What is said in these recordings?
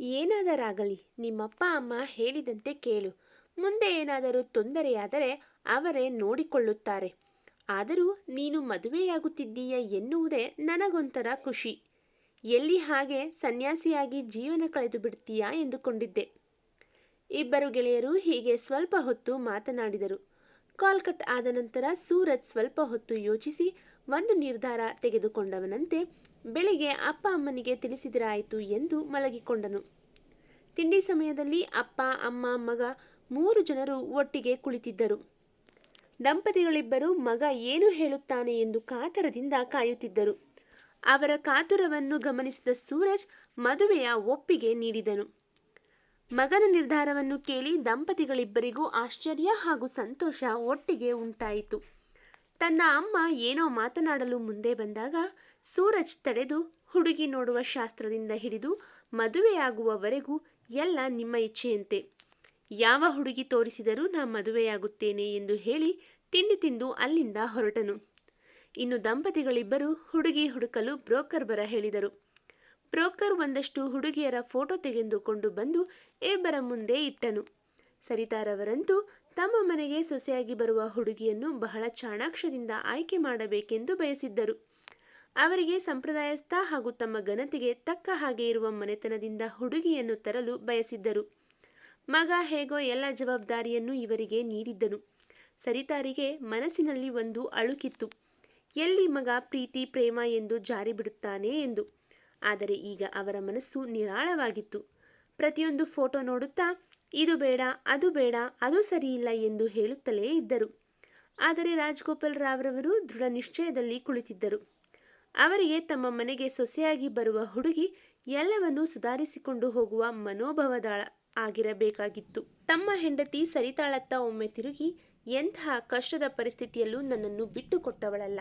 ಏನಾದರಾಗಲಿ ನಿಮ್ಮಪ್ಪ, ಅಮ್ಮ ಹೇಳಿದಂತೆ ಕೇಳು. ಮುಂದೆ ಏನಾದರೂ ತೊಂದರೆಯಾದರೆ ಅವರೇ ನೋಡಿಕೊಳ್ಳುತ್ತಾರೆ. ಆದರೂ ನೀನು ಮದುವೆಯಾಗುತ್ತಿದ್ದೀಯ ಎನ್ನುವುದೇ ನನಗೊಂಥರ ಖುಷಿ. ಎಲ್ಲಿ ಹಾಗೆ ಸನ್ಯಾಸಿಯಾಗಿ ಜೀವನ ಕಳೆದು ಬಿಡ್ತೀಯಾ ಎಂದುಕೊಂಡಿದ್ದೆ. ಇಬ್ಬರು ಗೆಳೆಯರು ಹೀಗೆ ಸ್ವಲ್ಪ ಹೊತ್ತು ಮಾತನಾಡಿದರು. ಕಾಲ್ಕಟ್ ಆದ ನಂತರ ಸೂರಜ್ ಸ್ವಲ್ಪ ಹೊತ್ತು ಯೋಚಿಸಿ ಒಂದು ನಿರ್ಧಾರ ತೆಗೆದುಕೊಂಡವನಂತೆ ಬೆಳಿಗ್ಗೆ ಅಪ್ಪ ಅಮ್ಮನಿಗೆ ತಿಳಿಸಿದರಾಯಿತು ಎಂದು ಮಲಗಿಕೊಂಡನು. ತಿಂಡಿ ಸಮಯದಲ್ಲಿ ಅಪ್ಪ, ಅಮ್ಮ, ಮಗ ಮೂರು ಜನರು ಒಟ್ಟಿಗೆ ಕುಳಿತಿದ್ದರು. ದಂಪತಿಗಳಿಬ್ಬರು ಮಗ ಏನು ಹೇಳುತ್ತಾನೆ ಎಂದು ಕಾತರದಿಂದ ಕಾಯುತ್ತಿದ್ದರು. ಅವರ ಕಾತುರವನ್ನು ಗಮನಿಸಿದ ಸೂರಜ್ ಮದುವೆಯ ಒಪ್ಪಿಗೆ ನೀಡಿದನು. ಮಗನ ನಿರ್ಧಾರವನ್ನು ಕೇಳಿ ದಂಪತಿಗಳಿಬ್ಬರಿಗೂ ಆಶ್ಚರ್ಯ ಹಾಗೂ ಸಂತೋಷ ಒಟ್ಟಿಗೆ ಉಂಟಾಯಿತು. ತನ್ನ ಅಮ್ಮ ಏನೋ ಮಾತನಾಡಲು ಮುಂದೆ ಬಂದಾಗ ಸೂರಜ್ ತಡೆದು ಹುಡುಗಿ ನೋಡುವ ಶಾಸ್ತ್ರದಿಂದ ಹಿಡಿದು ಮದುವೆಯಾಗುವವರೆಗೂ ಎಲ್ಲ ನಿಮ್ಮ ಇಚ್ಛೆಯಂತೆ. ಯಾವ ಹುಡುಗಿ ತೋರಿಸಿದರೂ ನಾ ಮದುವೆಯಾಗುತ್ತೇನೆ ಎಂದು ಹೇಳಿ ತಿಂಡಿ ತಿಂದು ಅಲ್ಲಿಂದ ಹೊರಟನು. ಇನ್ನು ದಂಪತಿಗಳಿಬ್ಬರು ಹುಡುಗಿ ಹುಡುಕಲು ಬ್ರೋಕರ್ ಬರ ಹೇಳಿದರು. ಬ್ರೋಕರ್ ಒಂದಷ್ಟು ಹುಡುಗಿಯರ ಫೋಟೋ ತೆಗೆದುಕೊಂಡು ಬಂದು ಇಬ್ಬರ ಮುಂದೆ ಇಟ್ಟನು. ಸರಿತಾರವರಂತೂ ತಮ್ಮ ಮನೆಗೆ ಸೊಸೆಯಾಗಿ ಬರುವ ಹುಡುಗಿಯನ್ನು ಬಹಳ ಚಾಣಾಕ್ಷದಿಂದ ಆಯ್ಕೆ ಮಾಡಬೇಕೆಂದು ಬಯಸಿದ್ದರು. ಅವರಿಗೆ ಸಂಪ್ರದಾಯಸ್ಥ ಹಾಗೂ ತಮ್ಮ ಘನತೆಗೆ ತಕ್ಕ ಹಾಗೆ ಇರುವ ಮನೆತನದಿಂದ ಹುಡುಗಿಯನ್ನು ತರಲು ಬಯಸಿದ್ದರು. ಮಗ ಹೇಗೋ ಎಲ್ಲ ಜವಾಬ್ದಾರಿಯನ್ನು ಇವರಿಗೆ ನೀಡಿದ್ದನು. ಸರಿತಾರಿಗೆ ಮನಸ್ಸಿನಲ್ಲಿ ಒಂದು ಅಳುಕಿತ್ತು. ಎಲ್ಲಿ ಮಗ ಪ್ರೀತಿ, ಪ್ರೇಮ ಎಂದು ಜಾರಿ ಬಿಡುತ್ತಾನೆ ಎಂದು. ಆದರೆ ಈಗ ಅವರ ಮನಸ್ಸು ನಿರಾಳವಾಗಿತ್ತು. ಪ್ರತಿಯೊಂದು ಫೋಟೋ ನೋಡುತ್ತಾ ಇದು ಬೇಡ, ಅದು ಬೇಡ, ಅದು ಸರಿಯಿಲ್ಲ ಎಂದು ಹೇಳುತ್ತಲೇ ಇದ್ದರು. ಆದರೆ ರಾಜ್ಗೋಪಾಲ್ ರಾವ್ರವರು ದೃಢ ನಿಶ್ಚಯದಲ್ಲಿ ಕುಳಿತಿದ್ದರು. ಅವರಿಗೆ ತಮ್ಮ ಮನೆಗೆ ಸೊಸೆಯಾಗಿ ಬರುವ ಹುಡುಗಿ ಎಲ್ಲವನ್ನೂ ಸುಧಾರಿಸಿಕೊಂಡು ಹೋಗುವ ಮನೋಭಾವದ ಆಗಿರಬೇಕಾಗಿತ್ತು. ತಮ್ಮ ಹೆಂಡತಿ ಸರಿತಾಳತ್ತ ಒಮ್ಮೆ ತಿರುಗಿ, ಎಂತಹ ಕಷ್ಟದ ಪರಿಸ್ಥಿತಿಯಲ್ಲೂ ನನ್ನನ್ನು ಬಿಟ್ಟು ಕೊಟ್ಟವಳಲ್ಲ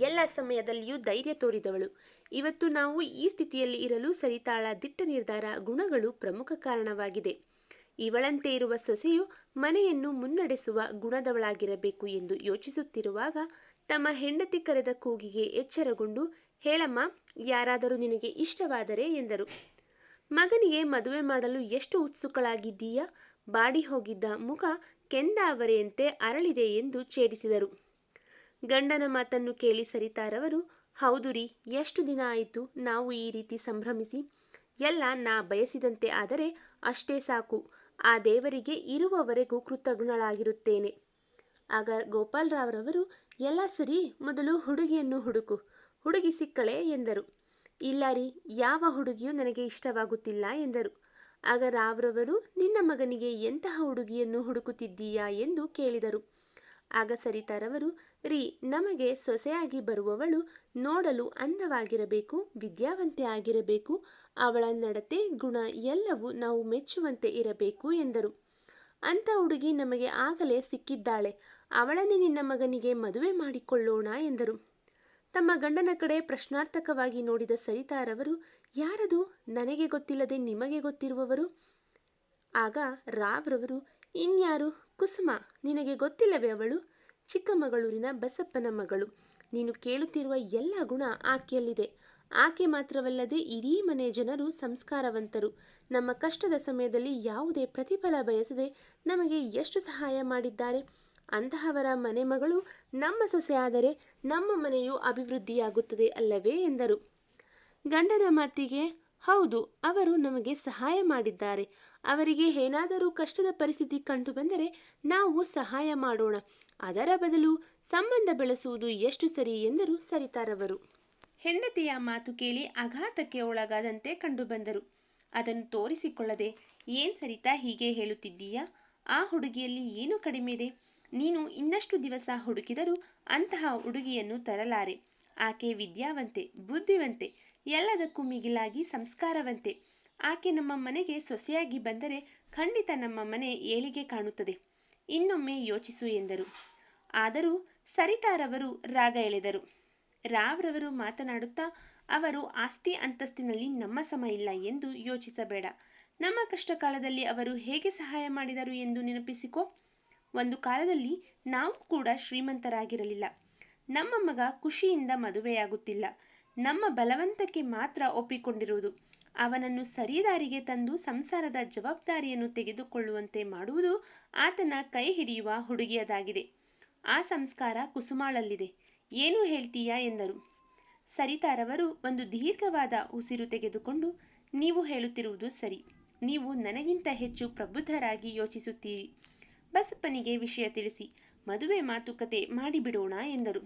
ಎಲ್ಲ ಸಮಯದಲ್ಲಿಯೂ ಧೈರ್ಯ ತೋರಿದವಳು. ಇವತ್ತು ನಾವು ಈ ಸ್ಥಿತಿಯಲ್ಲಿ ಇರಲು ಸರಿತಾಳ ದಿಟ್ಟ ನಿರ್ಧಾರ ಗುಣಗಳು ಪ್ರಮುಖ ಕಾರಣವಾಗಿದೆ. ಇವಳಂತೆ ಇರುವ ಸೊಸೆಯು ಮನೆಯನ್ನು ಮುನ್ನಡೆಸುವ ಗುಣದವಳಾಗಿರಬೇಕು ಎಂದು ಯೋಚಿಸುತ್ತಿರುವಾಗ ತಮ್ಮ ಹೆಂಡತಿ ಕರೆದ ಕೂಗಿಗೆ ಎಚ್ಚರಗೊಂಡು, ಹೇಳಮ್ಮ, ಯಾರಾದರೂ ನಿನಗೆ ಇಷ್ಟವಾದರೆ ಎಂದರು. ಮಗನಿಗೆ ಮದುವೆ ಮಾಡಲು ಎಷ್ಟು ಉತ್ಸುಕಳಾಗಿದ್ದೀಯಾ? ಬಾಡಿ ಹೋಗಿದ್ದ ಮುಖ ಕೆಂದಾವರೆಯಂತೆ ಅರಳಿದೆ ಎಂದು ಛೇಡಿಸಿದರು. ಗಂಡನ ಮಾತನ್ನು ಕೇಳಿ ಸರಿತಾರವರು, ಹೌದು ರೀ, ಎಷ್ಟು ದಿನ ಆಯಿತು ನಾವು ಈ ರೀತಿ ಸಂಭ್ರಮಿಸಿ? ಎಲ್ಲ ನಾ ಬಯಸಿದಂತೆ ಆದರೆ ಅಷ್ಟೇ ಸಾಕು. ಆ ದೇವರಿಗೆ ಇರುವವರೆಗೂ ಕೃತಜ್ಞಳಾಗಿರುತ್ತೇನೆ. ಆಗ ಗೋಪಾಲರಾವ್ರವರು, ಎಲ್ಲ ಸರಿ, ಮೊದಲು ಹುಡುಗಿಯನ್ನು ಹುಡುಕು, ಹುಡುಗಿ ಸಿಕ್ಕಳೆ ಎಂದರು. ಇಲ್ಲ ಯಾವ ಹುಡುಗಿಯೂ ನನಗೆ ಇಷ್ಟವಾಗುತ್ತಿಲ್ಲ ಎಂದರು. ಆಗ ರಾವ್ರವರು, ನಿನ್ನ ಮಗನಿಗೆ ಎಂತಹ ಹುಡುಗಿಯನ್ನು ಹುಡುಕುತ್ತಿದ್ದೀಯಾ? ಎಂದು ಕೇಳಿದರು. ಆಗ ಸರಿತಾರವರು ರೀ, ನಮಗೆ ಸೊಸೆಯಾಗಿ ಬರುವವಳು ನೋಡಲು ಅಂದವಾಗಿರಬೇಕು, ವಿದ್ಯಾವಂತೆ ಆಗಿರಬೇಕು, ಅವಳ ನಡತೆ, ಗುಣ ಎಲ್ಲವೂ ನಾವು ಮೆಚ್ಚುವಂತೆ ಇರಬೇಕು ಎಂದರು. ಅಂಥ ಹುಡುಗಿ ನಮಗೆ ಆಗಲೇ ಸಿಕ್ಕಿದ್ದಾಳೆ, ಅವಳನ್ನೇ ನಿನ್ನ ಮಗನಿಗೆ ಮದುವೆ ಮಾಡಿಕೊಳ್ಳೋಣ ಎಂದರು. ತಮ್ಮ ಗಂಡನ ಕಡೆ ಪ್ರಶ್ನಾರ್ಥಕವಾಗಿ ನೋಡಿದ ಸರಿತಾರವರು, ಯಾರದು? ನನಗೆ ಗೊತ್ತಿಲ್ಲದೆ ನಿಮಗೆ ಗೊತ್ತಿರುವವರು? ಆಗ ರಾವ್ರವರು, ಇನ್ಯಾರು? ಕುಸುಮ, ನಿನಗೆ ಗೊತ್ತಿಲ್ಲವೇ ಅವಳು? ಚಿಕ್ಕಮಗಳೂರಿನ ಬಸಪ್ಪನ ಮಗಳು. ನೀನು ಕೇಳುತ್ತಿರುವ ಎಲ್ಲ ಗುಣ ಆಕೆಯಲ್ಲಿದೆ. ಆಕೆ ಮಾತ್ರವಲ್ಲದೆ ಇಡೀ ಮನೆ ಜನರು ಸಂಸ್ಕಾರವಂತರು. ನಮ್ಮ ಕಷ್ಟದ ಸಮಯದಲ್ಲಿ ಯಾವುದೇ ಪ್ರತಿಫಲ ಬಯಸದೆ ನಮಗೆ ಎಷ್ಟು ಸಹಾಯ ಮಾಡಿದ್ದಾರೆ? ಅಂತಹವರ ಮನೆ ಮಗಳು ನಮ್ಮ ಸೊಸೆಯಾದರೆ ನಮ್ಮ ಮನೆಯು ಅಭಿವೃದ್ಧಿಯಾಗುತ್ತದೆ ಅಲ್ಲವೇ ಎಂದರು. ಗಂಡನ ಮಾತಿಗೆ, ಹೌದು, ಅವರು ನಮಗೆ ಸಹಾಯ ಮಾಡಿದ್ದಾರೆ. ಅವರಿಗೆ ಏನಾದರೂ ಕಷ್ಟದ ಪರಿಸ್ಥಿತಿ ಕಂಡು ಬಂದರೆ ನಾವು ಸಹಾಯ ಮಾಡೋಣ. ಅದರ ಬದಲು ಸಂಬಂಧ ಬೆಳೆಸುವುದು ಎಷ್ಟು ಸರಿ ಎಂದರು ಸರಿತಾರವರು. ಹೆಂಡತಿಯ ಮಾತು ಕೇಳಿ ಆಘಾತಕ್ಕೆ ಒಳಗಾದಂತೆ ಕಂಡುಬಂದರು ಅದನ್ನು ತೋರಿಸಿಕೊಳ್ಳದೆ, ಏನ್ ಸರಿತಾ ಹೀಗೆ ಹೇಳುತ್ತಿದ್ದೀಯಾ? ಆ ಹುಡುಗಿಯಲ್ಲಿ ಏನು ಕಡಿಮೆ ಇದೆ? ನೀನು ಇನ್ನಷ್ಟು ದಿವಸ ಹುಡುಕಿದರೂ ಅಂತಹ ಹುಡುಗಿಯನ್ನು ತರಲಾರೆ. ಆಕೆ ವಿದ್ಯಾವಂತೆ, ಬುದ್ಧಿವಂತೆ, ಎಲ್ಲದಕ್ಕೂ ಮಿಗಿಲಾಗಿ ಸಂಸ್ಕಾರವಂತೆ. ಆಕೆ ನಮ್ಮ ಮನೆಗೆ ಸೊಸೆಯಾಗಿ ಬಂದರೆ ಖಂಡಿತ ನಮ್ಮ ಮನೆ ಏಳಿಗೆ ಕಾಣುತ್ತದೆ. ಇನ್ನೊಮ್ಮೆ ಯೋಚಿಸು ಎಂದರು. ಆದರೂ ಸರಿತಾರವರು ರಾಗ ಎಳೆದರು. ರಾವ್ರವರು ಮಾತನಾಡುತ್ತಾ, ಅವರು ಆಸ್ತಿ ಅಂತಸ್ತಿನಲ್ಲಿ ನಮ್ಮ ಸಮ ಇಲ್ಲ ಎಂದು ಯೋಚಿಸಬೇಡ. ನಮ್ಮ ಕಷ್ಟ ಕಾಲದಲ್ಲಿ ಅವರು ಹೇಗೆ ಸಹಾಯ ಮಾಡಿದರು ಎಂದು ನೆನಪಿಸಿಕೋ. ಒಂದು ಕಾಲದಲ್ಲಿ ನಾವು ಕೂಡ ಶ್ರೀಮಂತರಾಗಿರಲಿಲ್ಲ. ನಮ್ಮ ಮಗ ಖುಷಿಯಿಂದ ಮದುವೆಯಾಗುತ್ತಿಲ್ಲ. ನಮ್ಮ ಬಲವಂತಕ್ಕೆ ಮಾತ್ರ ಒಪ್ಪಿಕೊಂಡಿರುವುದು. ಅವನನ್ನು ಸರಿದಾರಿಗೆ ತಂದು ಸಂಸಾರದ ಜವಾಬ್ದಾರಿಯನ್ನು ತೆಗೆದುಕೊಳ್ಳುವಂತೆ ಮಾಡುವುದು ಆತನ ಕೈ ಹಿಡಿಯುವ ಹುಡುಗಿಯದಾಗಿದೆ. ಆ ಸಂಸ್ಕಾರ ಕುಸುಮಾಳಲ್ಲಿದೆ. ಏನು ಹೇಳ್ತೀಯಾ ಎಂದರು. ಸರಿತಾರವರು ಒಂದು ದೀರ್ಘವಾದ ಉಸಿರು ತೆಗೆದುಕೊಂಡು, ನೀವು ಹೇಳುತ್ತಿರುವುದು ಸರಿ. ನೀವು ನನಗಿಂತ ಹೆಚ್ಚು ಪ್ರಬುದ್ಧರಾಗಿ ಯೋಚಿಸುತ್ತೀರಿ. ಬಸಪ್ಪನಿಗೆ ವಿಷಯ ತಿಳಿಸಿ, ಮದುವೆ ಮಾತುಕತೆ ಮಾಡಿಬಿಡೋಣ ಎಂದರು.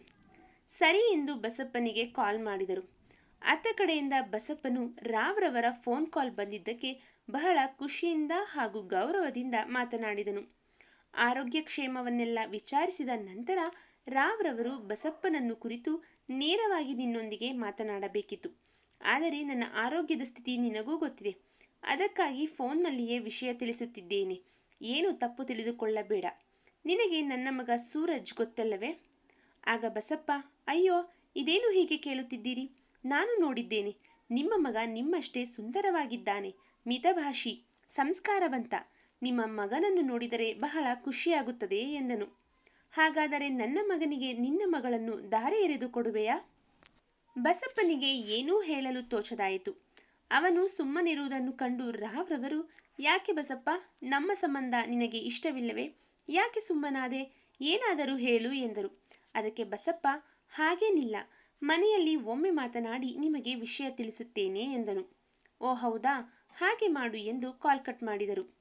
ಸರಿ ಎಂದು ಬಸಪ್ಪನಿಗೆ ಕಾಲ್ ಮಾಡಿದರು. ಅತ್ತ ಕಡೆಯಿಂದ ಬಸಪ್ಪನು ರಾವ್ರವರ ಫೋನ್ ಕಾಲ್ ಬಂದಿದ್ದಕ್ಕೆ ಬಹಳ ಖುಷಿಯಿಂದ ಹಾಗೂ ಗೌರವದಿಂದ ಮಾತನಾಡಿದನು. ಆರೋಗ್ಯ ಕ್ಷೇಮವನ್ನೆಲ್ಲ ವಿಚಾರಿಸಿದ ನಂತರ ರಾವ್ರವರು ಬಸಪ್ಪನನ್ನು ಕುರಿತು ನೇರವಾಗಿ ನಿನ್ನೊಂದಿಗೆ ಮಾತನಾಡಬೇಕಿತ್ತು. ಆದರೆ ನನ್ನ ಆರೋಗ್ಯದ ಸ್ಥಿತಿ ನಿನಗೂ ಗೊತ್ತಿದೆ. ಅದಕ್ಕಾಗಿ ಫೋನ್ನಲ್ಲಿಯೇ ವಿಷಯ ತಿಳಿಸುತ್ತಿದ್ದೇನೆ. ಏನು ತಪ್ಪು ತಿಳಿದುಕೊಳ್ಳಬೇಡ. ನಿನಗೆ ನನ್ನ ಮಗ ಸೂರಜ್ ಗೊತ್ತಲ್ಲವೇ? ಆಗ ಬಸಪ್ಪ, ಅಯ್ಯೋ, ಇದೇನು ಹೀಗೆ ಕೇಳುತ್ತಿದ್ದೀರಿ? ನಾನು ನೋಡಿದ್ದೇನೆ. ನಿಮ್ಮ ಮಗ ನಿಮ್ಮಷ್ಟೇ ಸುಂದರವಾಗಿದ್ದಾನೆ. ಮಿತಭಾಷಿ, ಸಂಸ್ಕಾರವಂತ. ನಿಮ್ಮ ಮಗನನ್ನು ನೋಡಿದರೆ ಬಹಳ ಖುಷಿಯಾಗುತ್ತದೆ ಎಂದನು. ಹಾಗಾದರೆ ನನ್ನ ಮಗನಿಗೆ ನಿನ್ನ ಮಗಳನ್ನು ದಾರೆ ಎರೆದು ಕೊಡುವೆಯಾ? ಬಸಪ್ಪನಿಗೆ ಏನೂ ಹೇಳಲು ತೋಚದಾಯಿತು. ಅವನು ಸುಮ್ಮನಿರುವುದನ್ನು ಕಂಡು ರಾವ್ರವರು, ಯಾಕೆ ಬಸಪ್ಪ, ನಮ್ಮ ಸಂಬಂಧ ನಿನಗೆ ಇಷ್ಟವಿಲ್ಲವೇ? ಯಾಕೆ ಸುಮ್ಮನಾದೆ? ಏನಾದರೂ ಹೇಳು ಎಂದರು. ಅದಕ್ಕೆ ಬಸಪ್ಪ, ಹಾಗೇನಿಲ್ಲ. ಮನೆಯಲ್ಲಿ ಒಮ್ಮೆ ಮಾತನಾಡಿ ನಿಮಗೆ ವಿಷಯ ತಿಳಿಸುತ್ತೇನೆ ಎಂದನು. ಓ ಹೌದಾ, ಹಾಗೆ ಮಾಡು ಎಂದು ಕಾಲ್ ಕಟ್ ಮಾಡಿದರು.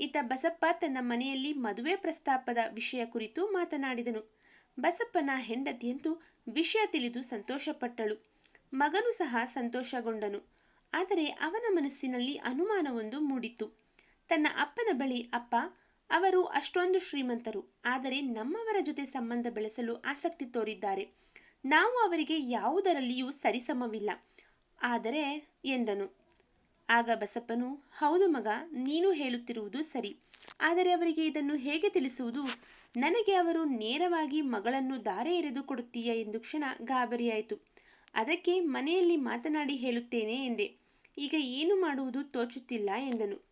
ಇತ ಬಸಪ್ಪ ತನ್ನ ಮನೆಯಲ್ಲಿ ಮದುವೆ ಪ್ರಸ್ತಾಪದ ವಿಷಯ ಕುರಿತು ಮಾತನಾಡಿದನು. ಬಸಪ್ಪನ ಹೆಂಡತಿಯಂತೂ ವಿಷಯ ತಿಳಿದು ಸಂತೋಷಪಟ್ಟಳು. ಮಗನು ಸಹ ಸಂತೋಷಗೊಂಡನು. ಆದರೆ ಅವನ ಮನಸ್ಸಿನಲ್ಲಿ ಅನುಮಾನವೊಂದು ಮೂಡಿತ್ತು. ತನ್ನ ಅಪ್ಪನ ಬಳಿ, ಅಪ್ಪ, ಅವರು ಅಷ್ಟೊಂದು ಶ್ರೀಮಂತರು. ಆದರೆ ನಮ್ಮವರ ಜೊತೆ ಸಂಬಂಧ ಬೆಳೆಸಲು ಆಸಕ್ತಿ ತೋರಿದ್ದಾರೆ. ನಾವು ಅವರಿಗೆ ಯಾವುದರಲ್ಲಿಯೂ ಸರಿಸಮವಿಲ್ಲ. ಆದರೆ, ಎಂದನು. ಆಗ ಬಸಪ್ಪನು, ಹೌದು ಮಗ, ನೀನು ಹೇಳುತ್ತಿರುವುದು ಸರಿ. ಆದರೆ ಅವರಿಗೆ ಇದನ್ನು ಹೇಗೆ ತಿಳಿಸುವುದು? ನನಗೆ ಅವರು ನೇರವಾಗಿ ಮಗಳನ್ನು ದಾರೆ ಎರೆದು ಕೊಡುತ್ತೀಯ ಎಂದು ಕ್ಷಣ ಗಾಬರಿಯಾಯಿತು. ಅದಕ್ಕೆ ಮನೆಯಲ್ಲಿ ಮಾತನಾಡಿ ಹೇಳುತ್ತೇನೆ ಎಂದೆ. ಈಗ ಏನು ಮಾಡುವುದು ತೋಚುತ್ತಿಲ್ಲ ಎಂದನು.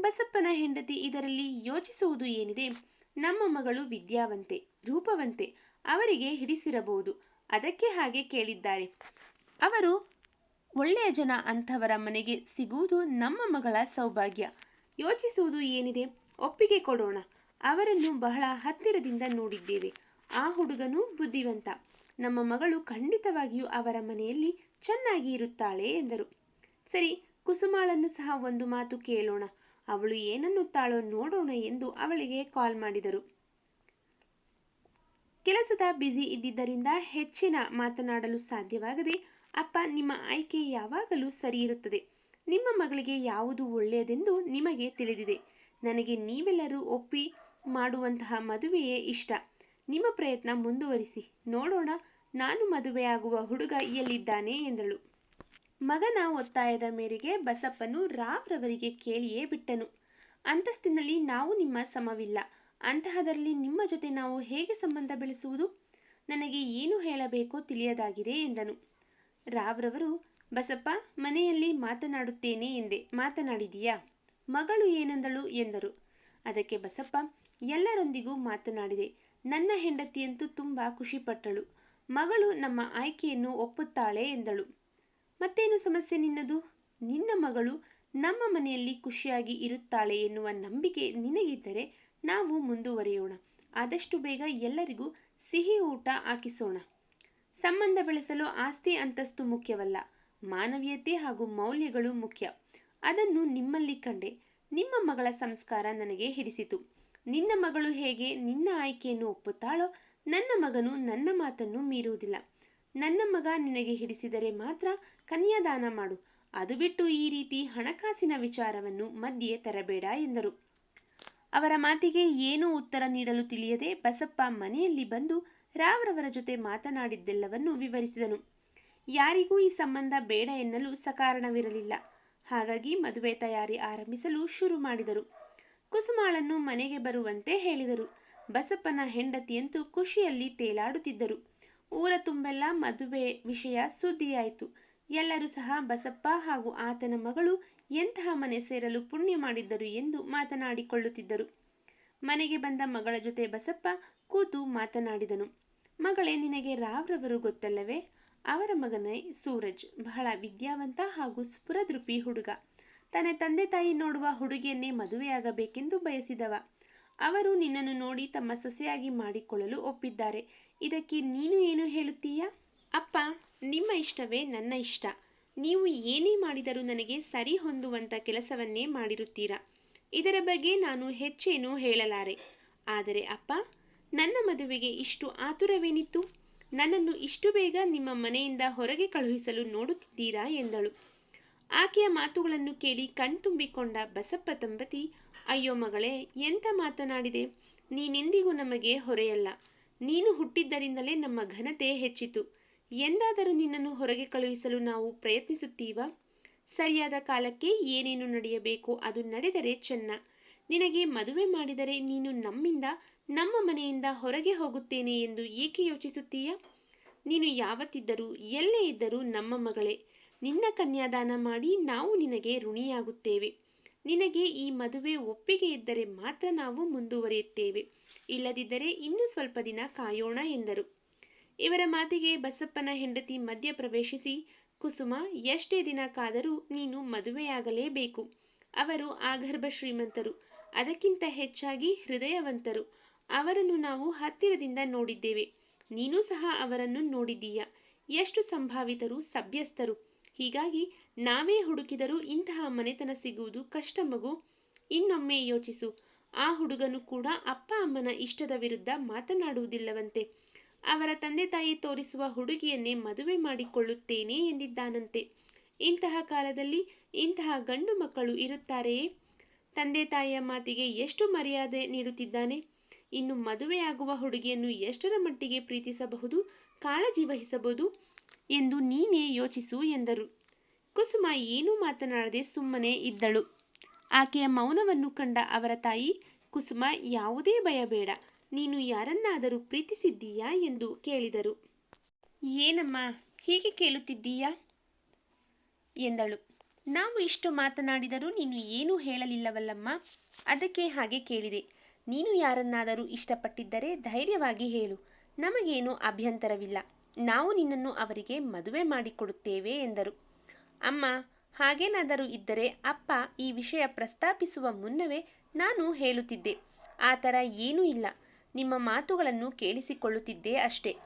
ಬಸಪ್ಪನ ಹೆಂಡತಿ ಇದರಲ್ಲಿ ಯೋಚಿಸುವುದು ಏನಿದೆ? ನಮ್ಮ ಮಗಳು ವಿದ್ಯಾವಂತೆ, ರೂಪವಂತೆ, ಅವರಿಗೆ ಹಿಡಿಸಿರಬಹುದು. ಅದಕ್ಕೆ ಹಾಗೆ ಕೇಳಿದ್ದಾರೆ. ಅವರು, ಒಳ್ಳೆಯ ಜನ ಅಂಥವರ ಮನೆಗೆ ಸಿಗುವುದು ನಮ್ಮ ಮಗಳ ಸೌಭಾಗ್ಯ. ಯೋಚಿಸುವುದು ಏನಿದೆ? ಒಪ್ಪಿಗೆ ಕೊಡೋಣ. ಅವರನ್ನು ಬಹಳ ಹತ್ತಿರದಿಂದ ನೋಡಿದ್ದೇವೆ. ಆ ಹುಡುಗನು ಬುದ್ಧಿವಂತ. ನಮ್ಮ ಮಗಳು ಖಂಡಿತವಾಗಿಯೂ ಅವರ ಮನೆಯಲ್ಲಿ ಚೆನ್ನಾಗಿ ಇರುತ್ತಾಳೆ ಎಂದರು. ಸರಿ, ಕುಸುಮಾಳನ್ನು ಸಹ ಒಂದು ಮಾತು ಕೇಳೋಣ. ಅವಳು ಏನನ್ನುತ್ತಾಳೋ ನೋಡೋಣ ಎಂದು ಅವಳಿಗೆ ಕಾಲ್ ಮಾಡಿದರು. ಕೆಲಸದ ಬ್ಯುಸಿ ಇದ್ದಿದ್ದರಿಂದ ಹೆಚ್ಚಿನ ಮಾತನಾಡಲು ಸಾಧ್ಯವಾಗದೆ, ಅಪ್ಪ, ನಿಮ್ಮ ಆಯ್ಕೆ ಯಾವಾಗಲೂ ಸರಿ ಇರುತ್ತದೆ. ನಿಮ್ಮ ಮಗಳಿಗೆ ಯಾವುದು ಒಳ್ಳೆಯದೆಂದು ನಿಮಗೆ ತಿಳಿದಿದೆ. ನನಗೆ ನೀವೆಲ್ಲರೂ ಒಪ್ಪಿ ಮಾಡುವಂತಹ ಮದುವೆಯೇ ಇಷ್ಟ. ನಿಮ್ಮ ಪ್ರಯತ್ನ ಮುಂದುವರಿಸಿ. ನೋಡೋಣ. ನಾನು ಮದುವೆಯಾಗುವ ಹುಡುಗ ಎಲ್ಲಿದ್ದಾನೆ? ಎಂದಳು. ಮಗನ ಒತ್ತಾಯದ ಮೇರೆಗೆ ಬಸಪ್ಪನು ರಾವ್ರವರಿಗೆ ಕೇಳಿಯೇ ಬಿಟ್ಟನು. ಅಂತಸ್ತಿನಲ್ಲಿ ನಾವು ನಿಮ್ಮ ಸಮವಿಲ್ಲ. ಅಂತಹದರಲ್ಲಿ ನಿಮ್ಮ ಜೊತೆ ನಾವು ಹೇಗೆ ಸಂಬಂಧ ಬೆಳೆಸುವುದು? ನನಗೆ ಏನು ಹೇಳಬೇಕೋ ತಿಳಿಯದಾಗಿದೆ ಎಂದನು. ರಾವ್ರವರು, ಬಸಪ್ಪ, ಮನೆಯಲ್ಲಿ ಮಾತನಾಡುತ್ತೇನೆ ಎಂದೆ. ಮಾತನಾಡಿದೀಯಾ? ಮಗಳು ಏನೆಂದಳು? ಎಂದರು. ಅದಕ್ಕೆ ಬಸಪ್ಪ, ಎಲ್ಲರೊಂದಿಗೂ ಮಾತನಾಡಿದೆ. ನನ್ನ ಹೆಂಡತಿಯಂತೂ ತುಂಬ ಖುಷಿಪಟ್ಟಳು. ಮಗಳು ನಮ್ಮ ಆಯ್ಕೆಯನ್ನು ಒಪ್ಪುತ್ತಾಳೆ ಎಂದಳು. ಮತ್ತೇನು ಸಮಸ್ಯೆ ನಿನ್ನದು? ನಿನ್ನ ಮಗಳು ನಮ್ಮ ಮನೆಯಲ್ಲಿ ಖುಷಿಯಾಗಿ ಇರುತ್ತಾಳೆ ಎನ್ನುವ ನಂಬಿಕೆ ನಿನಗಿದ್ದರೆ ನಾವು ಮುಂದುವರಿಯೋಣ. ಆದಷ್ಟು ಬೇಗ ಎಲ್ಲರಿಗೂ ಸಿಹಿ ಊಟ ಹಾಕಿಸೋಣ. ಸಂಬಂಧ ಬೆಳೆಸಲು ಆಸ್ತಿ ಅಂತಸ್ತು ಮುಖ್ಯವಲ್ಲ. ಮಾನವೀಯತೆ ಹಾಗೂ ಮೌಲ್ಯಗಳು ಮುಖ್ಯ. ಅದನ್ನು ನಿಮ್ಮಲ್ಲಿ ಕಂಡೆ ನಿಮ್ಮ ಮಗಳ ಸಂಸ್ಕಾರ ನನಗೆ ಹಿಡಿಸಿತು. ನಿನ್ನ ಮಗಳು ಹೇಗೆ ನಿನ್ನ ಆಯ್ಕೆಯನ್ನು ಒಪ್ಪುತ್ತಾಳೋ ನನ್ನ ಮಗನು ನನ್ನ ಮಾತನ್ನು ಮೀರುವುದಿಲ್ಲ. ನನ್ನ ಮಗ ನಿನಗೆ ಹಿಡಿಸಿದರೆ ಮಾತ್ರ ಕನ್ಯಾದಾನ ಮಾಡು. ಅದು ಬಿಟ್ಟು ಈ ರೀತಿ ಹಣಕಾಸಿನ ವಿಚಾರವನ್ನು ಮಧ್ಯೆ ತರಬೇಡ ಎಂದರು. ಅವರ ಮಾತಿಗೆ ಏನೂ ಉತ್ತರ ನೀಡಲು ತಿಳಿಯದೆ ಬಸಪ್ಪ ಮನೆಯಲ್ಲಿ ಬಂದು ರಾವ್ರವರ ಜೊತೆ ಮಾತನಾಡಿದ್ದೆಲ್ಲವನ್ನು ವಿವರಿಸಿದನು. ಯಾರಿಗೂ ಈ ಸಂಬಂಧ ಬೇಡ ಎನ್ನಲು ಸಕಾರಣವಿರಲಿಲ್ಲ. ಹಾಗಾಗಿ ಮದುವೆ ತಯಾರಿ ಆರಂಭಿಸಲು ಶುರು ಮಾಡಿದರು. ಕುಸುಮಾಳನ್ನು ಮನೆಗೆ ಬರುವಂತೆ ಹೇಳಿದರು. ಬಸಪ್ಪನ ಹೆಂಡತಿಯಂತೂ ಖುಷಿಯಲ್ಲಿ ತೇಲಾಡುತ್ತಿದ್ದರು. ಊರ ತುಂಬೆಲ್ಲ ಮದುವೆ ವಿಷಯ ಸುದ್ದಿಯಾಯಿತು. ಎಲ್ಲರೂ ಸಹ ಬಸಪ್ಪ ಹಾಗೂ ಆತನ ಮಗಳು ಎಂತಹ ಮನೆ ಸೇರಲು ಪುಣ್ಯ ಮಾಡಿದ್ದರು ಎಂದು ಮಾತನಾಡಿಕೊಳ್ಳುತ್ತಿದ್ದರು. ಮನೆಗೆ ಬಂದ ಮಗಳ ಜೊತೆ ಬಸಪ್ಪ ಕೂತು ಮಾತನಾಡಿದನು. ಮಗಳೇ, ನಿನಗೆ ರಾವ್ರವರು ಗೊತ್ತಲ್ಲವೇ? ಅವರ ಮಗನೇ ಸೂರಜ್. ಬಹಳ ವಿದ್ಯಾವಂತ ಹಾಗೂ ಸ್ಫುರದೃಪಿ ಹುಡುಗ. ತನ್ನ ತಂದೆ ತಾಯಿ ನೋಡುವ ಹುಡುಗಿಯನ್ನೇ ಮದುವೆಯಾಗಬೇಕೆಂದು ಬಯಸಿದವ. ಅವರು ನಿನ್ನನ್ನು ನೋಡಿ ತಮ್ಮ ಸೊಸೆಯಾಗಿ ಮಾಡಿಕೊಳ್ಳಲು ಒಪ್ಪಿದ್ದಾರೆ. ಇದಕ್ಕೆ ನೀನು ಏನು ಹೇಳುತ್ತೀಯಾ? ಅಪ್ಪ, ನಿಮ್ಮ ಇಷ್ಟವೇ ನನ್ನ ಇಷ್ಟ. ನೀವು ಏನೇ ಮಾಡಿದರೂ ನನಗೆ ಸರಿ ಹೊಂದುವಂಥ ಕೆಲಸವನ್ನೇ ಮಾಡಿರುತ್ತೀರಾ? ಇದರ ಬಗ್ಗೆ ನಾನು ಹೆಚ್ಚೇನೂ ಹೇಳಲಾರೆ. ಆದರೆ ಅಪ್ಪ, ನನ್ನ ಮದುವೆಗೆ ಇಷ್ಟು ಆತುರವೇನಿತ್ತು? ನನ್ನನ್ನು ಇಷ್ಟು ಬೇಗ ನಿಮ್ಮ ಮನೆಯಿಂದ ಹೊರಗೆ ಕಳುಹಿಸಲು ನೋಡುತ್ತಿದ್ದೀರಾ? ಎಂದಳು. ಆಕೆಯ ಮಾತುಗಳನ್ನು ಕೇಳಿ ಕಣ್ತುಂಬಿಕೊಂಡ ಬಸಪ್ಪ ದಂಪತಿ, ಅಯ್ಯೋ ಮಗಳೇ ಎಂತ ಮಾತನಾಡಿದೆ? ನೀನೆಂದಿಗೂ ನಮಗೆ ಹೊರೆಯಲ್ಲ. ನೀನು ಹುಟ್ಟಿದ್ದರಿಂದಲೇ ನಮ್ಮ ಘನತೆ ಹೆಚ್ಚಿತು. ಎಂದಾದರೂ ನಿನ್ನನ್ನು ಹೊರಗೆ ಕಳುಹಿಸಲು ನಾವು ಪ್ರಯತ್ನಿಸುತ್ತೀವಾ? ಸರಿಯಾದ ಕಾಲಕ್ಕೆ ಏನೇನು ನಡೆಯಬೇಕು ಅದು ನಡೆದರೆ ಚೆನ್ನ. ನಿನಗೆ ಮದುವೆ ಮಾಡಿದರೆ ನೀನು ನಮ್ಮಿಂದ, ನಮ್ಮ ಮನೆಯಿಂದ ಹೊರಗೆ ಹೋಗುತ್ತೇನೆ ಎಂದು ಏಕೆ ಯೋಚಿಸುತ್ತೀಯ? ನೀನು ಯಾವತ್ತಿದ್ದರೂ, ಎಲ್ಲೇ ಇದ್ದರೂ ನಮ್ಮ ಮಗಳೇ. ನಿನ್ನ ಕನ್ಯಾದಾನ ಮಾಡಿ ನಾವು ನಿನಗೆ ಋಣಿಯಾಗುತ್ತೇವೆ. ನಿನಗೆ ಈ ಮದುವೆ ಒಪ್ಪಿಗೆ ಇದ್ದರೆ ಮಾತ್ರ ನಾವು ಮುಂದುವರಿಯುತ್ತೇವೆ. ಇಲ್ಲದಿದ್ದರೆ ಇನ್ನೂ ಸ್ವಲ್ಪ ದಿನ ಕಾಯೋಣ ಎಂದರು. ಇವರ ಮಾತಿಗೆ ಬಸಪ್ಪನ ಹೆಂಡತಿ ಮಧ್ಯ ಪ್ರವೇಶಿಸಿ, ಕುಸುಮ, ಎಷ್ಟೇ ದಿನ ಕಾದರೂ ನೀನು ಮದುವೆಯಾಗಲೇಬೇಕು ಅವರು ಆಗರ್ಭ ಶ್ರೀಮಂತರು. ಅದಕ್ಕಿಂತ ಹೆಚ್ಚಾಗಿ ಹೃದಯವಂತರು. ಅವರನ್ನು ನಾವು ಹತ್ತಿರದಿಂದ ನೋಡಿದ್ದೇವೆ. ನೀನು ಸಹ ಅವರನ್ನು ನೋಡಿದ್ದೀಯ? ಎಷ್ಟು ಸಂಭಾವಿತರು, ಸಭ್ಯಸ್ಥರು. ಹೀಗಾಗಿ ನಾವೇ ಹುಡುಕಿದರೂ ಇಂತಹ ಮನೆತನ ಸಿಗುವುದು ಕಷ್ಟ ಮಗು. ಇನ್ನೊಮ್ಮೆ ಯೋಚಿಸು. ಆ ಹುಡುಗನು ಕೂಡ ಅಪ್ಪ, ಅಮ್ಮನ ಇಷ್ಟದ ವಿರುದ್ಧ ಮಾತನಾಡುವುದಿಲ್ಲವಂತೆ. ಅವರ ತಂದೆ ತಾಯಿ ತೋರಿಸುವ ಹುಡುಗಿಯನ್ನೇ ಮದುವೆ ಮಾಡಿಕೊಳ್ಳುತ್ತೇನೆ ಎಂದಿದ್ದಾನಂತೆ. ಇಂತಹ ಕಾಲದಲ್ಲಿ ಇಂತಹ ಗಂಡು ಮಕ್ಕಳು ಇರುತ್ತಾರೆಯೇ? ತಂದೆ ತಾಯಿಯ ಮಾತಿಗೆ ಎಷ್ಟು ಮರ್ಯಾದೆ ನೀಡುತ್ತಿದ್ದಾನೆ? ಇನ್ನು ಮದುವೆಯಾಗುವ ಹುಡುಗಿಯನ್ನು ಎಷ್ಟರ ಮಟ್ಟಿಗೆ ಪ್ರೀತಿಸಬಹುದು, ಕಾಳಜಿ ವಹಿಸಬಹುದು ಎಂದು ನೀನೇ ಯೋಚಿಸು ಎಂದರು. ಕುಸುಮ ಏನೂ ಮಾತನಾಡದೆ ಸುಮ್ಮನೆ ಇದ್ದಳು. ಆಕೆಯ ಮೌನವನ್ನು ಕಂಡ ಅವರ ತಾಯಿ, ಕುಸುಮ, ಯಾವುದೇ ಭಯ ಬೇಡ ನೀನು ಯಾರನ್ನಾದರೂ ಪ್ರೀತಿಸಿದ್ದೀಯಾ ಎಂದು ಕೇಳಿದರು. ಏನಮ್ಮ, ಹೀಗೆ ಕೇಳುತ್ತಿದ್ದೀಯಾ? ಎಂದಳು. ನಾವು ಇಷ್ಟು ಮಾತನಾಡಿದರೂ ನೀನು ಏನೂ ಹೇಳಲಿಲ್ಲವಲ್ಲಮ್ಮ? ಅದಕ್ಕೆ ಹಾಗೆ ಕೇಳಿದೆ. ನೀನು ಯಾರನ್ನಾದರೂ ಇಷ್ಟಪಟ್ಟಿದ್ದರೆ ಧೈರ್ಯವಾಗಿ ಹೇಳು. ನಮಗೇನು ಅಭ್ಯಂತರವಿಲ್ಲ. ನಾವು ನಿನ್ನನ್ನು ಅವರಿಗೆ ಮದುವೆ ಮಾಡಿಕೊಡುತ್ತೇವೆ ಎಂದರು. ಅಮ್ಮ, ಹಾಗೇನಾದರೂ ಇದ್ದರೆ ಅಪ್ಪ ಈ ವಿಷಯ ಪ್ರಸ್ತಾಪಿಸುವ ಮುನ್ನವೇ ನಾನು ಹೇಳುತ್ತಿದ್ದೆ. ಆ ಥರ ಏನೂ ಇಲ್ಲ. ನಿಮ್ಮ ಮಾತುಗಳನ್ನು ಕೇಳಿಸಿಕೊಳ್ಳುತ್ತಿದ್ದೆ ಅಷ್ಟೇ.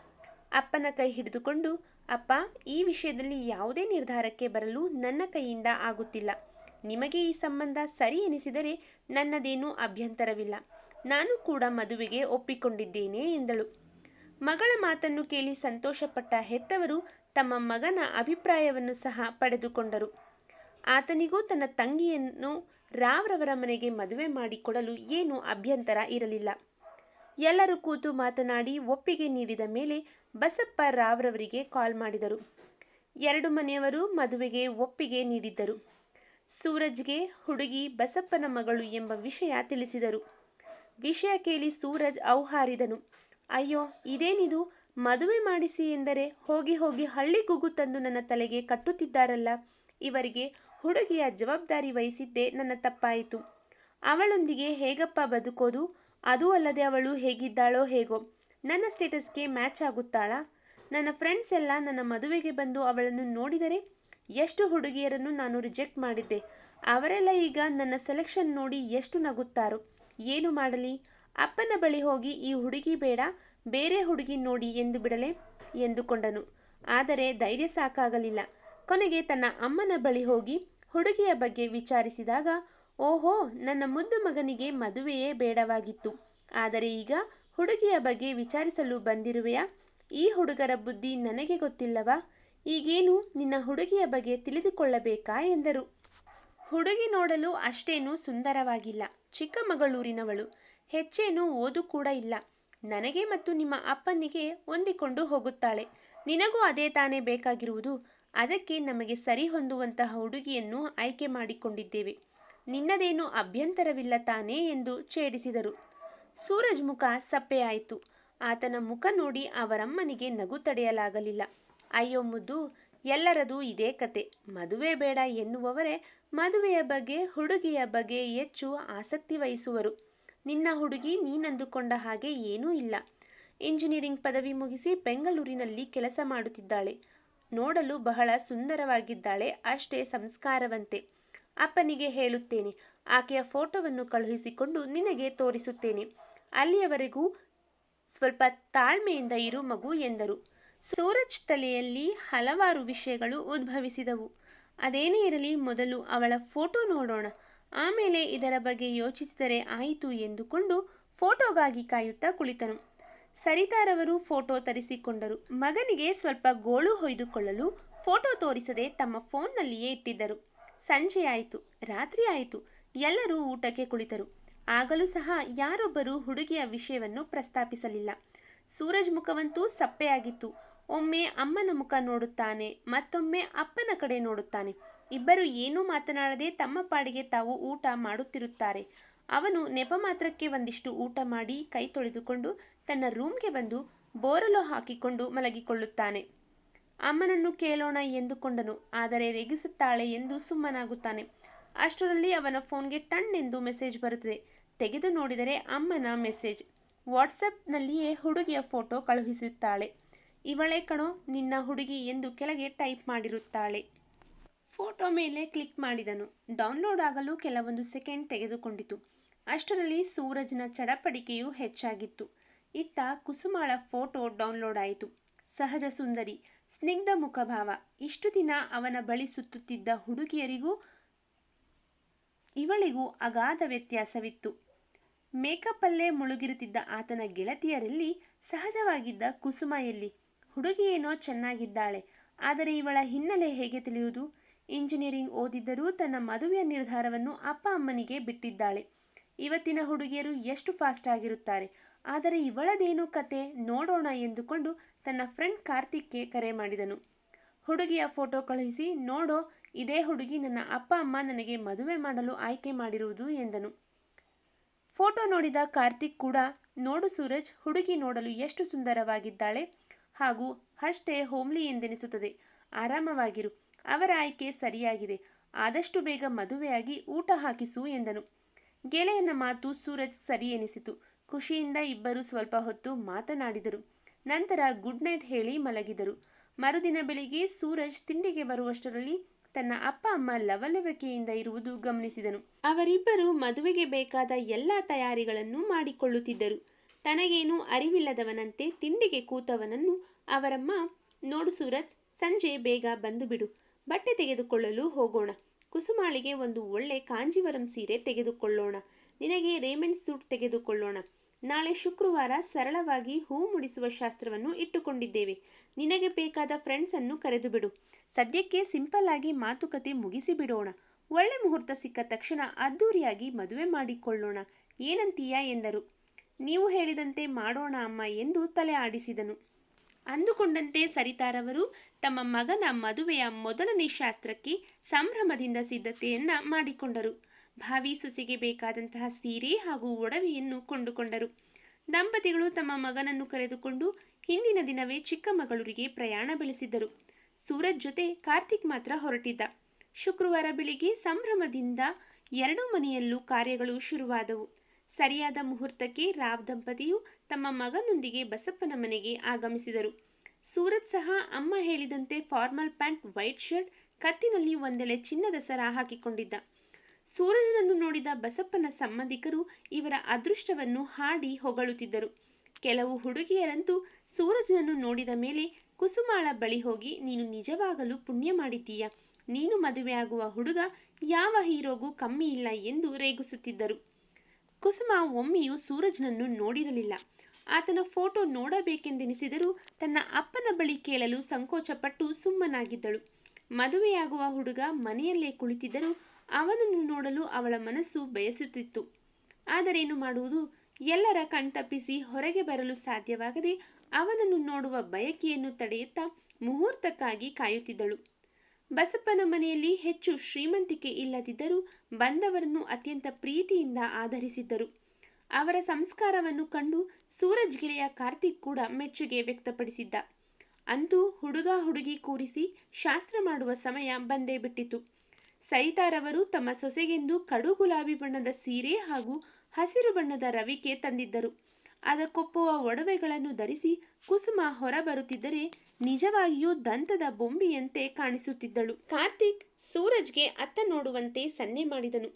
ಅಪ್ಪನ ಕೈ ಹಿಡಿದುಕೊಂಡು, ಅಪ್ಪ, ಈ ವಿಷಯದಲ್ಲಿ ಯಾವುದೇ ನಿರ್ಧಾರಕ್ಕೆ ಬರಲು ನನ್ನ ಕೈಯಿಂದ ಆಗುತ್ತಿಲ್ಲ. ನಿಮಗೆ ಈ ಸಂಬಂಧ ಸರಿ ಎನಿಸಿದರೆ ನನ್ನದೇನೂ ಅಭ್ಯಂತರವಿಲ್ಲ. ನಾನು ಕೂಡ ಮದುವೆಗೆ ಒಪ್ಪಿಕೊಂಡಿದ್ದೇನೆ, ಎಂದಳು. ಮಗಳ ಮಾತನ್ನು ಕೇಳಿ ಸಂತೋಷಪಟ್ಟ ಹೆತ್ತವರು ತಮ್ಮ ಮಗನ ಅಭಿಪ್ರಾಯವನ್ನು ಸಹ ಪಡೆದುಕೊಂಡರು. ಆತನಿಗೂ ತನ್ನ ತಂಗಿಯನ್ನು ರಾವ್ರವರ ಮನೆಗೆ ಮದುವೆ ಮಾಡಿಕೊಡಲು ಏನೂ ಅಭ್ಯಂತರ ಇರಲಿಲ್ಲ. ಎಲ್ಲರೂ ಕೂತು ಮಾತನಾಡಿ ಒಪ್ಪಿಗೆ ನೀಡಿದ ಮೇಲೆ ಬಸಪ್ಪ ರಾವ್ರವರಿಗೆ ಕಾಲ್ ಮಾಡಿದರು. ಎರಡು ಮನೆಯವರು ಮದುವೆಗೆ ಒಪ್ಪಿಗೆ ನೀಡಿದ್ದರು. ಸೂರಜ್ಗೆ ಹುಡುಗಿ ಬಸಪ್ಪನ ಮಗಳು ಎಂಬ ವಿಷಯ ತಿಳಿಸಿದರು. ವಿಷಯ ಕೇಳಿ ಸೂರಜ್ ಔಹಾರಿದನು ಅಯ್ಯೋ, ಇದೇನಿದು? ಮದುವೆ ಮಾಡಿಸಿ ಎಂದರೆ ಹೋಗಿ ಹೋಗಿ ಹಳ್ಳಿ ಗುಗು ತಂದು ನನ್ನ ತಲೆಗೆ ಕಟ್ಟುತ್ತಿದ್ದಾರಲ್ಲ. ಇವರಿಗೆ ಹುಡುಗಿಯ ಜವಾಬ್ದಾರಿ ವಹಿಸಿದ್ದೇ ನನ್ನ ತಪ್ಪಾಯಿತು. ಅವಳೊಂದಿಗೆ ಹೇಗಪ್ಪ ಬದುಕೋದು? ಅದೂ ಅಲ್ಲದೆ ಅವಳು ಹೇಗಿದ್ದಾಳೋ ಹೇಗೋ. ನನ್ನ ಸ್ಟೇಟಸ್ಗೆ ಮ್ಯಾಚ್ ಆಗುತ್ತಾಳಾ? ನನ್ನ ಫ್ರೆಂಡ್ಸ್ ಎಲ್ಲ ನನ್ನ ಮದುವೆಗೆ ಬಂದು ಅವಳನ್ನು ನೋಡಿದರೆ ಎಷ್ಟು ಹುಡುಗಿಯರನ್ನು ನಾನು ರಿಜೆಕ್ಟ್ ಮಾಡಿದ್ದೆ. ಅವರೆಲ್ಲ ಈಗ ನನ್ನ ಸೆಲೆಕ್ಷನ್ ನೋಡಿ ಎಷ್ಟು ನಗುತ್ತಾರೋ. ಏನು ಮಾಡಲಿ? ಅಪ್ಪನ ಬಳಿ ಹೋಗಿ ಈ ಹುಡುಗಿ ಬೇಡ, ಬೇರೆ ಹುಡುಗಿ ನೋಡಿ ಎಂದು ಬಿಡಲೆ ಎಂದುಕೊಂಡನು. ಆದರೆ ಧೈರ್ಯ ಸಾಕಾಗಲಿಲ್ಲ. ಕೊನೆಗೆ ತನ್ನ ಅಮ್ಮನ ಬಳಿ ಹೋಗಿ ಹುಡುಗಿಯ ಬಗ್ಗೆ ವಿಚಾರಿಸಿದಾಗ ಓಹೋ, ನನ್ನ ಮುದ್ದು ಮಗನಿಗೆ ಮದುವೆಯೇ ಬೇಡವಾಗಿತ್ತು. ಆದರೆ ಈಗ ಹುಡುಗಿಯ ಬಗ್ಗೆ ವಿಚಾರಿಸಲು ಬಂದಿರುವೆಯಾ? ಈ ಹುಡುಗರ ಬುದ್ಧಿ ನನಗೆ ಗೊತ್ತಿಲ್ಲವಾ? ಈಗೇನು ನಿನ್ನ ಹುಡುಗಿಯ ಬಗ್ಗೆ ತಿಳಿದುಕೊಳ್ಳಬೇಕಾ ಎಂದರು. ಹುಡುಗಿ ನೋಡಲು ಅಷ್ಟೇನೂ ಸುಂದರವಾಗಿಲ್ಲ. ಚಿಕ್ಕಮಗಳೂರಿನವಳು ಹೆಚ್ಚೇನೂ ಓದು ಕೂಡ ಇಲ್ಲ. ನನಗೆ ಮತ್ತು ನಿಮ್ಮ ಅಪ್ಪನಿಗೆ ಹೊಂದಿಕೊಂಡು ಹೋಗುತ್ತಾಳೆ. ನಿನಗೂ ಅದೇ ತಾನೇ ಬೇಕಾಗಿರುವುದು. ಅದಕ್ಕೆ ನಮಗೆ ಸರಿ ಹೊಂದುವಂತಹ ಹುಡುಗಿಯನ್ನು ಆಯ್ಕೆ ಮಾಡಿಕೊಂಡಿದ್ದೇವೆ. ನಿನ್ನದೇನು ಅಭ್ಯಂತರವಿಲ್ಲ ತಾನೇ ಎಂದು ಛೇಡಿಸಿದರು. ಸೂರಜ್ ಮುಖ ಸಪ್ಪೆಯಾಯಿತು ಆತನ ಮುಖ ನೋಡಿ ಅವರಮ್ಮನಿಗೆ ನಗು ತಡೆಯಲಾಗಲಿಲ್ಲ. ಅಯ್ಯೋ ಮುದ್ದು, ಎಲ್ಲರದು ಇದೇ ಕತೆ. ಮದುವೆ ಬೇಡ ಎನ್ನುವವರೇ ಮದುವೆಯ ಬಗ್ಗೆ, ಹುಡುಗಿಯ ಬಗ್ಗೆ ಹೆಚ್ಚು ಆಸಕ್ತಿ ವಹಿಸುವರು. ನಿನ್ನ ಹುಡುಗಿ ನೀನಂದುಕೊಂಡ ಹಾಗೆ ಏನೂ ಇಲ್ಲ. ಇಂಜಿನಿಯರಿಂಗ್ ಪದವಿ ಮುಗಿಸಿ ಬೆಂಗಳೂರಿನಲ್ಲಿ ಕೆಲಸ ಮಾಡುತ್ತಿದ್ದಾಳೆ. ನೋಡಲು ಬಹಳ ಸುಂದರವಾಗಿದ್ದಾಳೆ, ಅಷ್ಟೇ ಸಂಸ್ಕಾರವಂತೆ. ಅಪ್ಪನಿಗೆ ಹೇಳುತ್ತೇನೆ. ಆಕೆಯ ಫೋಟೋವನ್ನು ಕಳುಹಿಸಿಕೊಂಡು ನಿನಗೆ ತೋರಿಸುತ್ತೇನೆ. ಅಲ್ಲಿಯವರೆಗೂ ಸ್ವಲ್ಪ ತಾಳ್ಮೆಯಿಂದ ಇರು ಮಗು ಎಂದರು. ಸೂರಜ್ ತಲೆಯಲ್ಲಿ ಹಲವಾರು ವಿಷಯಗಳು ಉದ್ಭವಿಸಿದವು. ಅದೇನೇ ಇರಲಿ, ಮೊದಲು ಅವಳ ಫೋಟೋ ನೋಡೋಣ. ಆಮೇಲೆ ಇದರ ಬಗ್ಗೆ ಯೋಚಿಸಿದರೆ ಆಯಿತು ಎಂದುಕೊಂಡು ಫೋಟೋಗಾಗಿ ಕಾಯುತ್ತಾ ಕುಳಿತನು. ಸರಿತಾರವರು ಫೋಟೋ ತರಿಸಿಕೊಂಡರು. ಮಗನಿಗೆ ಸ್ವಲ್ಪ ಗೋಳು ಹೊಯ್ದುಕೊಳ್ಳಲು ಫೋಟೋ ತೋರಿಸದೆ ತಮ್ಮ ಫೋನ್ನಲ್ಲಿಯೇ ಇಟ್ಟಿದ್ದರು. ಸಂಜೆಯಾಯಿತು ರಾತ್ರಿ ಆಯಿತು, ಎಲ್ಲರೂ ಊಟಕ್ಕೆ ಕುಳಿತರು. ಆಗಲೂ ಸಹ ಯಾರೊಬ್ಬರು ಹುಡುಗಿಯ ವಿಷಯವನ್ನು ಪ್ರಸ್ತಾಪಿಸಲಿಲ್ಲ. ಸೂರಜ್ ಮುಖವಂತೂ ಸಪ್ಪೆಯಾಗಿತ್ತು ಒಮ್ಮೆ ಅಮ್ಮನ ಮುಖ ನೋಡುತ್ತಾನೆ, ಮತ್ತೊಮ್ಮೆ ಅಪ್ಪನ ಕಡೆ ನೋಡುತ್ತಾನೆ. ಇಬ್ಬರು ಏನೂ ಮಾತನಾಡದೆ ತಮ್ಮ ಪಾಡಿಗೆ ತಾವು ಊಟ ಮಾಡುತ್ತಿರುತ್ತಾರೆ. ಅವನು ನೆಪ ಮಾತ್ರಕ್ಕೆ ಒಂದಿಷ್ಟು ಊಟ ಮಾಡಿ ಕೈ ತೊಳೆದುಕೊಂಡು ತನ್ನ ರೂಮ್ಗೆ ಬಂದು ಬೋರಲು ಹಾಕಿಕೊಂಡು ಮಲಗಿಕೊಳ್ಳುತ್ತಾನೆ. ಅಮ್ಮನನ್ನು ಕೇಳೋಣ ಎಂದುಕೊಂಡನು. ಆದರೆ ರೇಗಿಸುತ್ತಾಳೆ ಎಂದು ಸುಮ್ಮನಾಗುತ್ತಾನೆ. ಅಷ್ಟರಲ್ಲಿ ಅವನ ಫೋನ್ಗೆ ಟಣ್ ಎಂದು ಮೆಸೇಜ್ ಬರುತ್ತದೆ. ತೆಗೆದು ನೋಡಿದರೆ ಅಮ್ಮನ ಮೆಸೇಜ್. ವಾಟ್ಸಪ್ನಲ್ಲಿಯೇ ಹುಡುಗಿಯ ಫೋಟೋ ಕಳುಹಿಸುತ್ತಾಳೆ. ಇವಳೇ ಕಣೋ, ನಿನ್ನ ಹುಡುಗಿ ಎಂದು ಕೆಳಗೆ ಟೈಪ್ ಮಾಡಿರುತ್ತಾಳೆ. ಫೋಟೋ ಮೇಲೆ ಕ್ಲಿಕ್ ಮಾಡಿದನು. ಡೌನ್ಲೋಡ್ ಆಗಲು ಕೆಲವೊಂದು ಸೆಕೆಂಡ್ ತೆಗೆದುಕೊಂಡಿತು. ಅಷ್ಟರಲ್ಲಿ ಸೂರಜ್ನ ಚಡಪಡಿಕೆಯೂ ಹೆಚ್ಚಾಗಿತ್ತು. ಇತ್ತ ಕುಸುಮಾಳ ಫೋಟೋ ಡೌನ್ಲೋಡ್ ಆಯಿತು. ಸಹಜ ಸುಂದರಿ. ಸ್ನಿಗ್ಧ ಮುಖಭಾವ. ಇಷ್ಟು ದಿನ ಅವನ ಬಳಿ ಸುತ್ತುತ್ತಿದ್ದ ಹುಡುಗಿಯರಿಗೂ, ಇವಳಿಗೂ ಅಗಾಧ ವ್ಯತ್ಯಾಸವಿತ್ತು. ಮೇಕಪ್ ಅಲ್ಲೇ ಮುಳುಗಿರುತ್ತಿದ್ದ ಆತನ ಗೆಳತಿಯರಲ್ಲಿ ಸಹಜವಾಗಿದ್ದ ಕುಸುಮ ಎಲ್ಲಿ? ಹುಡುಗಿಯೇನೋ ಚೆನ್ನಾಗಿದ್ದಾಳೆ. ಆದರೆ ಇವಳ ಹಿನ್ನೆಲೆ ಹೇಗೆ ತಿಳಿಯುವುದು? ಇಂಜಿನಿಯರಿಂಗ್ ಓದಿದ್ದರೂ ತನ್ನ ಮದುವೆಯ ನಿರ್ಧಾರವನ್ನು ಅಪ್ಪ ಅಮ್ಮನಿಗೆ ಬಿಟ್ಟಿದ್ದಾಳೆ. ಇವತ್ತಿನ ಹುಡುಗಿಯರು ಎಷ್ಟು ಫಾಸ್ಟ್ ಆಗಿರುತ್ತಾರೆ? ಆದರೆ ಇವಳದೇನು ಕತೆ ನೋಡೋಣ ಎಂದುಕೊಂಡು ತನ್ನ ಫ್ರೆಂಡ್ ಕಾರ್ತಿಕ್ಗೆ ಕರೆ ಮಾಡಿದನು. ಹುಡುಗಿಯ ಫೋಟೋ ಕಳುಹಿಸಿ, ನೋಡೋ, ಇದೇ ಹುಡುಗಿ ನನ್ನ ಅಪ್ಪ, ಅಮ್ಮ ನನಗೆ ಮದುವೆ ಮಾಡಲು ಆಯ್ಕೆ ಮಾಡಿರುವುದು ಎಂದನು. ಫೋಟೋ ನೋಡಿದ ಕಾರ್ತಿಕ್ ಕೂಡ, ನೋಡು ಸೂರಜ್, ಹುಡುಗಿ ನೋಡಲು ಎಷ್ಟು ಸುಂದರವಾಗಿದ್ದಾಳೆ ಹಾಗೂ ಅಷ್ಟೇ ಹೋಮ್ಲಿ ಎಂದೆನಿಸುತ್ತದೆ. ಆರಾಮವಾಗಿರು, ಅವರ ಆಯ್ಕೆ ಸರಿಯಾಗಿದೆ, ಆದಷ್ಟು ಬೇಗ ಮದುವೆಯಾಗಿ ಊಟ ಹಾಕಿಸು ಎಂದನು. ಗೆಳೆಯನ ಮಾತು ಸೂರಜ್ ಸರಿ ಎನಿಸಿತು. ಖುಷಿಯಿಂದ ಇಬ್ಬರು ಸ್ವಲ್ಪ ಹೊತ್ತು ಮಾತನಾಡಿದರು. ನಂತರ ಗುಡ್ ನೈಟ್ ಹೇಳಿ ಮಲಗಿದರು. ಮರುದಿನ ಬೆಳಿಗ್ಗೆ ಸೂರಜ್ ತಿಂಡಿಗೆ ಬರುವಷ್ಟರಲ್ಲಿ ತನ್ನ ಅಪ್ಪ ಅಮ್ಮ ಲವಲವಿಕೆಯಿಂದ ಇರುವುದು ಗಮನಿಸಿದನು. ಅವರಿಬ್ಬರು ಮದುವೆಗೆ ಬೇಕಾದ ಎಲ್ಲ ತಯಾರಿಗಳನ್ನು ಮಾಡಿಕೊಳ್ಳುತ್ತಿದ್ದರು. ತನಗೇನು ಅರಿವಿಲ್ಲದವನಂತೆ ತಿಂಡಿಗೆ ಕೂತವನನ್ನು ಅವರಮ್ಮ, ನೋಡು ಸೂರಜ್, ಸಂಜೆ ಬೇಗ ಬಂದು ಬಿಡು. ಬಟ್ಟೆ ತೆಗೆದುಕೊಳ್ಳಲು ಹೋಗೋಣ. ಕುಸುಮಾಳಿಗೆ ಒಂದು ಒಳ್ಳೆ ಕಾಂಜಿವರಂ ಸೀರೆ ತೆಗೆದುಕೊಳ್ಳೋಣ. ನಿನಗೆ ರೇಮಂಡ್ ಸೂಟ್ ತೆಗೆದುಕೊಳ್ಳೋಣ. ನಾಳೆ ಶುಕ್ರವಾರ ಸರಳವಾಗಿ ಹೂ ಮುಡಿಸುವ ಶಾಸ್ತ್ರವನ್ನು ಇಟ್ಟುಕೊಂಡಿದ್ದೇವೆ. ನಿನಗೆ ಬೇಕಾದ ಫ್ರೆಂಡ್ಸ್ ಅನ್ನು ಕರೆದು ಬಿಡು. ಸದ್ಯಕ್ಕೆ ಸಿಂಪಲ್ ಆಗಿ ಮಾತುಕತೆ ಮುಗಿಸಿ ಬಿಡೋಣ. ಒಳ್ಳೆ ಮುಹೂರ್ತ ಸಿಕ್ಕ ತಕ್ಷಣ ಅದ್ದೂರಿಯಾಗಿ ಮದುವೆ ಮಾಡಿಕೊಳ್ಳೋಣ. ಏನಂತೀಯಾ ಎಂದರು. ನೀವು ಹೇಳಿದಂತೆ ಮಾಡೋಣ ಅಮ್ಮ ಎಂದು ತಲೆ ಆಡಿಸಿದನು. ಅಂದುಕೊಂಡಂತೆ ಸರಿತಾರವರು ತಮ್ಮ ಮಗನ ಮದುವೆಯ ಮೊದಲನೇ ಶಾಸ್ತ್ರಕ್ಕೆ ಸಂಭ್ರಮದಿಂದ ಸಿದ್ಧತೆಯನ್ನ ಮಾಡಿಕೊಂಡರು. ಭಾವಿ ಸೊಸೆಗೆ ಬೇಕಾದಂತಹ ಸೀರೆ ಹಾಗೂ ಒಡವೆಯನ್ನು ಕೊಂಡುಕೊಂಡರು. ದಂಪತಿಗಳು ತಮ್ಮ ಮಗನನ್ನು ಕರೆದುಕೊಂಡು ಹಿಂದಿನ ದಿನವೇ ಚಿಕ್ಕಮಗಳೂರಿಗೆ ಪ್ರಯಾಣ ಬೆಳೆಸಿದ್ದರು. ಸೂರಜ್ ಜೊತೆ ಕಾರ್ತಿಕ್ ಮಾತ್ರ ಹೊರಟಿದ್ದ. ಶುಕ್ರವಾರ ಬೆಳಿಗ್ಗೆ ಸಂಭ್ರಮದಿಂದ ಎರಡೂ ಮನೆಯಲ್ಲೂ ಕಾರ್ಯಗಳು ಶುರುವಾದವು. ಸರಿಯಾದ ಮುಹೂರ್ತಕ್ಕೆ ರಾವ್ ದಂಪತಿಯು ತಮ್ಮ ಮಗನೊಂದಿಗೆ ಬಸಪ್ಪನ ಮನೆಗೆ ಆಗಮಿಸಿದರು. ಸೂರಜ್ ಸಹ ಅಮ್ಮ ಹೇಳಿದಂತೆ ಫಾರ್ಮಲ್ ಪ್ಯಾಂಟ್, ವೈಟ್ ಶರ್ಟ್, ಕತ್ತಿನಲ್ಲಿ ಒಂದೆಳೆ ಚಿನ್ನದ ಸರ ಹಾಕಿಕೊಂಡಿದ್ದ. ಸೂರಜನನ್ನು ನೋಡಿದ ಬಸಪ್ಪನ ಸಂಬಂಧಿಕರು ಇವರ ಅದೃಷ್ಟವನ್ನು ಹಾಡಿ ಹೊಗಳುತ್ತಿದ್ದರು. ಕೆಲವು ಹುಡುಗಿಯರಂತೂ ಸೂರಜನನ್ನು ನೋಡಿದ ಮೇಲೆ, ಕುಸುಮಾಳ ಬಳಿ ಹೋಗಿ ನೀನು ನಿಜವಾಗಲೂ ಪುಣ್ಯ ಮಾಡಿದ್ದೀಯ? ನೀನು ಮದುವೆಯಾಗುವ ಹುಡುಗ ಯಾವ ಹೀರೋಗೂ ಕಮ್ಮಿ ಇಲ್ಲ ಎಂದು ರೇಗಿಸುತ್ತಿದ್ದರು. ಕುಸುಮ ಒಮ್ಮೆಯೂ ಸೂರಜ್ನನ್ನು ನೋಡಿರಲಿಲ್ಲ. ಆತನ ಫೋಟೋ ನೋಡಬೇಕೆಂದೆನಿಸಿದರೂ ತನ್ನ ಅಪ್ಪನ ಬಳಿ ಕೇಳಲು ಸಂಕೋಚಪಟ್ಟು ಸುಮ್ಮನಾಗಿದ್ದಳು. ಮದುವೆಯಾಗುವ ಹುಡುಗ ಮನೆಯಲ್ಲೇ ಕುಳಿತಿದ್ದರೂ ಅವನನ್ನು ನೋಡಲು ಅವಳ ಮನಸ್ಸು ಬಯಸುತ್ತಿತ್ತು ಆದರೇನು ಮಾಡುವುದು? ಎಲ್ಲರ ಕಣ್ತಪ್ಪಿಸಿ ಹೊರಗೆ ಬರಲು ಸಾಧ್ಯವಾಗದೆ ಅವನನ್ನು ನೋಡುವ ಬಯಕೆಯನ್ನು ತಡೆಯುತ್ತಾ ಮುಹೂರ್ತಕ್ಕಾಗಿ ಕಾಯುತ್ತಿದ್ದಳು. ಬಸಪ್ಪನ ಮನೆಯಲ್ಲಿ ಹೆಚ್ಚು ಶ್ರೀಮಂತಿಕೆ ಇಲ್ಲದಿದ್ದರೂ ಬಂದವರನ್ನು ಅತ್ಯಂತ ಪ್ರೀತಿಯಿಂದ ಆಧರಿಸಿದ್ದರು. ಅವರ ಸಂಸ್ಕಾರವನ್ನು ಕಂಡು ಸೂರಜ್ ಗೆಳೆಯ ಕಾರ್ತಿಕ್ ಕೂಡ ಮೆಚ್ಚುಗೆ ವ್ಯಕ್ತಪಡಿಸಿದ್ದ. ಅಂತೂ ಹುಡುಗ ಹುಡುಗಿ ಕೂರಿಸಿ ಶಾಸ್ತ್ರ ಮಾಡುವ ಸಮಯ ಬಂದೇ ಬಿಟ್ಟಿತು. ಸರಿತಾರವರು ತಮ್ಮ ಸೊಸೆಗೆಂದು ಕಡು ಗುಲಾಬಿ ಬಣ್ಣದ ಸೀರೆ ಹಾಗೂ ಹಸಿರು ಬಣ್ಣದ ರವಿಕೆ ತಂದಿದ್ದರು. ಅದಕ್ಕೊಪ್ಪುವ ಒಡವೆಗಳನ್ನು ಧರಿಸಿ ಕುಸುಮ ಹೊರಬರುತ್ತಿದ್ದರೆ ನಿಜವಾಗಿಯೂ ದಂತದ ಬೊಂಬಿಯಂತೆ ಕಾಣಿಸುತ್ತಿದ್ದಳು. ಕಾರ್ತಿಕ್ ಸೂರಜ್ಗೆ ಅತ್ತ ನೋಡುವಂತೆ ಸನ್ನೆ ಮಾಡಿದನು.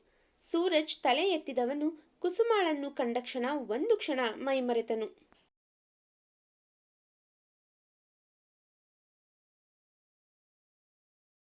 ಸೂರಜ್ ತಲೆ ಎತ್ತಿದವನು ಕುಸುಮಾಳನ್ನು ಕಂಡ ಕ್ಷಣ ಒಂದು ಕ್ಷಣ ಮೈಮರೆತನು.